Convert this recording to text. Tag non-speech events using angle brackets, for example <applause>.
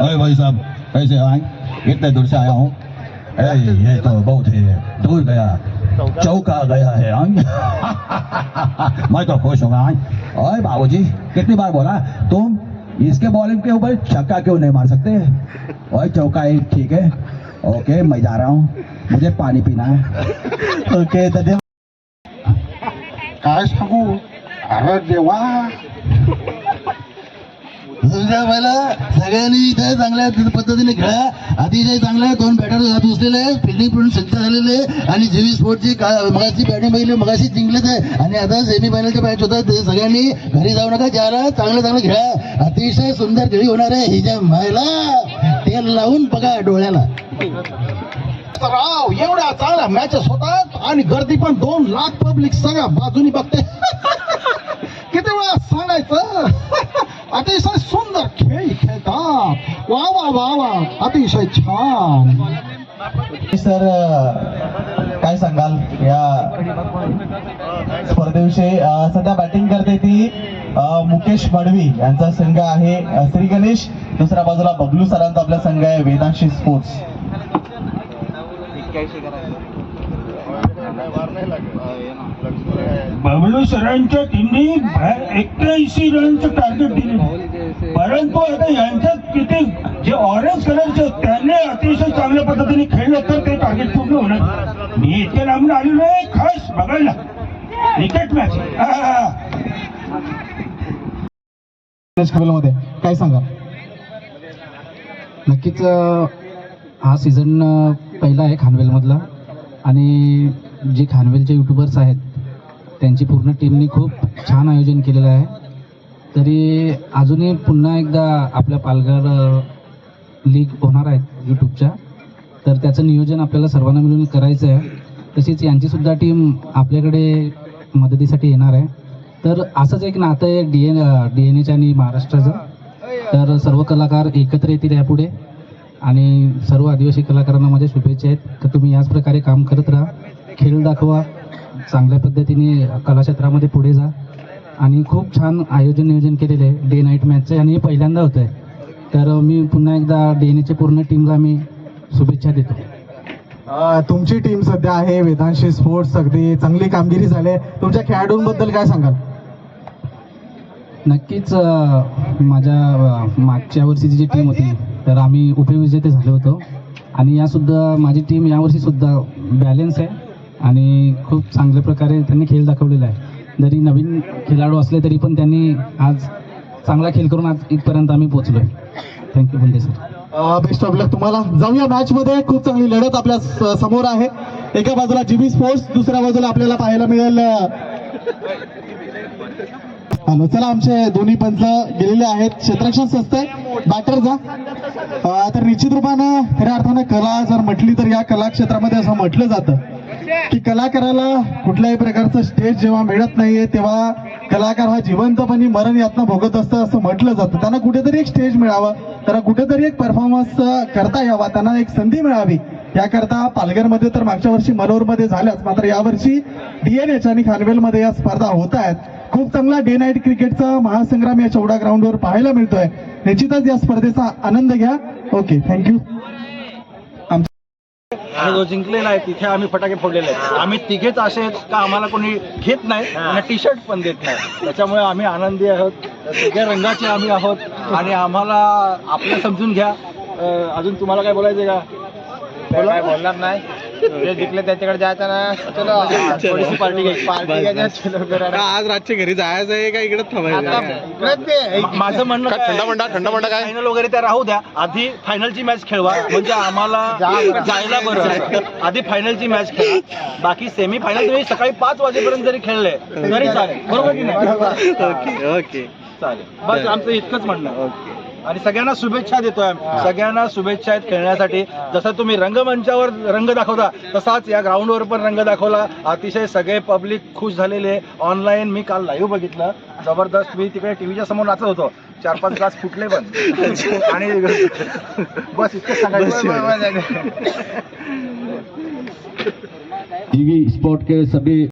अरे भाई साहब कैसे आए इतने दूर से आया हूँ ये तो बहुत ही दूर गया चौका गया है हाँ? मैं तो खुश हूँ हाँ? ओए बाबूजी कितनी बार बोला तुम इसके बॉलिंग के ऊपर छक्का क्यों नहीं मार सकते ओए चौका ही ठीक है ओके मैं जा रहा हूँ मुझे पानी पीना है ओके धन्यवाद काय सांगू अरे देवा तुझ्या सगळ्यांनी इथे चांगल्या पद्धतीने खेळा. अतिशय चांगल्या दोन बॅटर हात उचलेले फिल्डिंग पण सिद्ध झालेले आणि जेवी स्पोर्टची का मगाशी बॅटिंग बघितली मगाशी जिंकलेच आहे. आणि आता सेमी फायनलच्या मॅच होतात. ते सगळ्यांनी घरी जाऊ नका. ज्याला चांगलं चांगलं खेळा. अतिशय सुंदर खेळी होणार आहे. हिच्या मायला तेल लावून बघा डोळ्याला. राव एवढा चांगला मॅचेस होतात आणि गर्दी पण दोन लाख पब्लिक सगळ्या बाजूनी बघते. वा वा वा वा. अतिशय छान. सर काय सांगाल? या स्पर्धेविषयी सध्या बॅटिंग करते ती मुकेश मडवी यांचा संघ आहे. श्री गणेश दुसऱ्या बाजूला बबलू सरांचा आपला संघ आहे वेदांशी स्पोर्ट्स बबलू सरांच्या टीमने एक्क्याऐंशी रनचं टार्गेट दिले. परंतु आता यांच्यात किती जे ऑरेंज कलरचे त्यांनी अतिशय चांगल्या पद्धतीने खेळलं तर ते टार्गेट पूर्ण होणार. मी इतक्या लांबून आलेलो आहे खास बघायला. क्रिकेट मॅच मध्ये. काय सांगा? नक्कीच हा सीझन पहिला आहे खानवेलमधला. आणि जे खानवेलचे यूट्यूबर्स आहेत त्यांची पूर्ण टीमनी खूप छान आयोजन केलेलं आहे. तरी अजूनही पुन्हा एकदा आपल्या पालघर लीग होणार आहेत यूट्यूबच्या तर त्याचं नियोजन आपल्याला सर्वांना मिळून करायचं आहे तशीच यांचीसुद्धा टीम आपल्याकडे मदतीसाठी येणार आहे. तर असंच एक नातं आहे डी एन डी एन एच्या आणि महाराष्ट्राचं. तर सर्व कलाकार एकत्र येतील यापुढे. आणि सर्व आदिवासी कलाकारांना माझ्या शुभेच्छा आहेत. तर तुम्ही याच प्रकारे काम करत राहा. खेळ दाखवा. चांगल्या पद्धतीने कला क्षेत्रामध्ये पुढे जा. आणि खूप छान आयोजन नियोजन केलेलं आहे. डे नाईट मॅचचं आणि हे पहिल्यांदा होतं आहे तर मी पुन्हा एकदा डे एनच्या पूर्ण टीमला मी शुभेच्छा देतो. तुमची टीम सध्या आहे वेदांशी स्पोर्ट्स अगदी चांगली कामगिरी झाली आहे. तुमच्या खेळाडूंबद्दल काय सांगाल? नक्कीच माझ्या मागच्या वर्षीची जी टीम होती तर आम्ही उपविजेते झालो होतो. आणि यासुद्धा माझी टीम यावर्षीसुद्धा बॅलेन्स आहे. आणि खूप चांगल्या प्रकारे त्यांनी खेळ दाखवलेला आहे. जरी नवीन खेळाडू असले तरी पण त्यांनी आज चांगला खेळ करून आज इथपर्यंत आम्ही पोचलो आहे थँक्यू बुंदे सर बेस्ट ऑफ लक तुम्हाला. जाऊया मॅच मध्ये. खूप चांगली लढत आपल्या स- समोर आहे. एका बाजूला जीबी स्पोर्ट्स दुसऱ्या बाजूला आपल्याला पाहायला मिळेल हॅलो चला आमचे दोन्ही पंच गेलेले आहेत. क्षेत्रक्षण संस्थे बॅटर जा. तर निश्चित रूपानं खऱ्या अर्थानं कला जर म्हटली तर या कला क्षेत्रामध्ये असं म्हटलं जातं. की कलाकाराला कुठल्याही प्रकारचं स्टेज जेव्हा मिळत नाहीये तेव्हा कलाकार हा जिवंतपणे मरण यातना भोगत असतं असं म्हटलं जातं. त्यांना कुठेतरी एक स्टेज मिळावं त्यांना कुठेतरी एक परफॉर्मन्स करता यावा त्यांना एक संधी मिळावी. याकरता पालघरमध्ये तर मागच्या वर्षी मनोरमध्ये झाल्याच मात्र यावर्षी डीएनएच आणि खानवेलमध्ये या स्पर्धा होत आहेत. खूप चांगला डे नाईट क्रिकेटचा महासंग्राम या चौडा ग्राउंडवर पाहायला मिळतोय. निश्चितच या स्पर्धेचा आनंद घ्या. ओके थँक्यू आणि जो जिंकलेला आहे तिथे आम्ही फटाके फोडलेले आहेत. आम्ही तिघेच असे आहेत का आम्हाला कोणी घेत नाही आणि टी शर्ट पण देत नाही. त्याच्यामुळे आम्ही आनंदी आहोत. सगळ्या रंगाचे आम्ही आहोत. आणि आम्हाला आपलं समजून घ्या. अजून तुम्हाला काय बोलायचं का? बोलणार नाही. जे जिंकले त्याच्याकडे जायचं ना चलो थोडीशी पार्टी घ्यायची. पार्टी घ्यायची चलो करायला. आज रातच्या घरी जायचं आहे का इकडे आता इकडेच ते. मा- माझं म्हणणं थंड मंडा थंड मंडा काय? फायनल वगैरे त्या राहू द्या. आधी फायनलची मॅच खेळवा. <laughs> म्हणजे आम्हाला जायला बरं. आधी फायनलची मॅच खेळा. बाकी सेमी फायनल तुम्ही सकाळी पाच वाजेपर्यंत जरी खेळले तरी चालेल. बरोबर की नाही? Okay okay. चालेल. बस आमचं इतकंच म्हणणं आहे. आणि सगळ्यांना शुभेच्छा देतोय सगळ्यांना शुभेच्छा आहेत खेळण्यासाठी. जसं तुम्ही रंगमंचावर रंग दाखवता तसाच या ग्राउंडवर पण रंग दाखवला. अतिशय सगळे पब्लिक खुश झालेले. ऑनलाईन मी काल लाईव्ह बघितलं. जबरदस्त मी तिकडे टीव्हीच्या समोर नाचत होतो. चार पाच ग्लास फुटले पण. आणि बस इतकंच सांगायचं <laughs> टीवी स्पोर्ट के सभी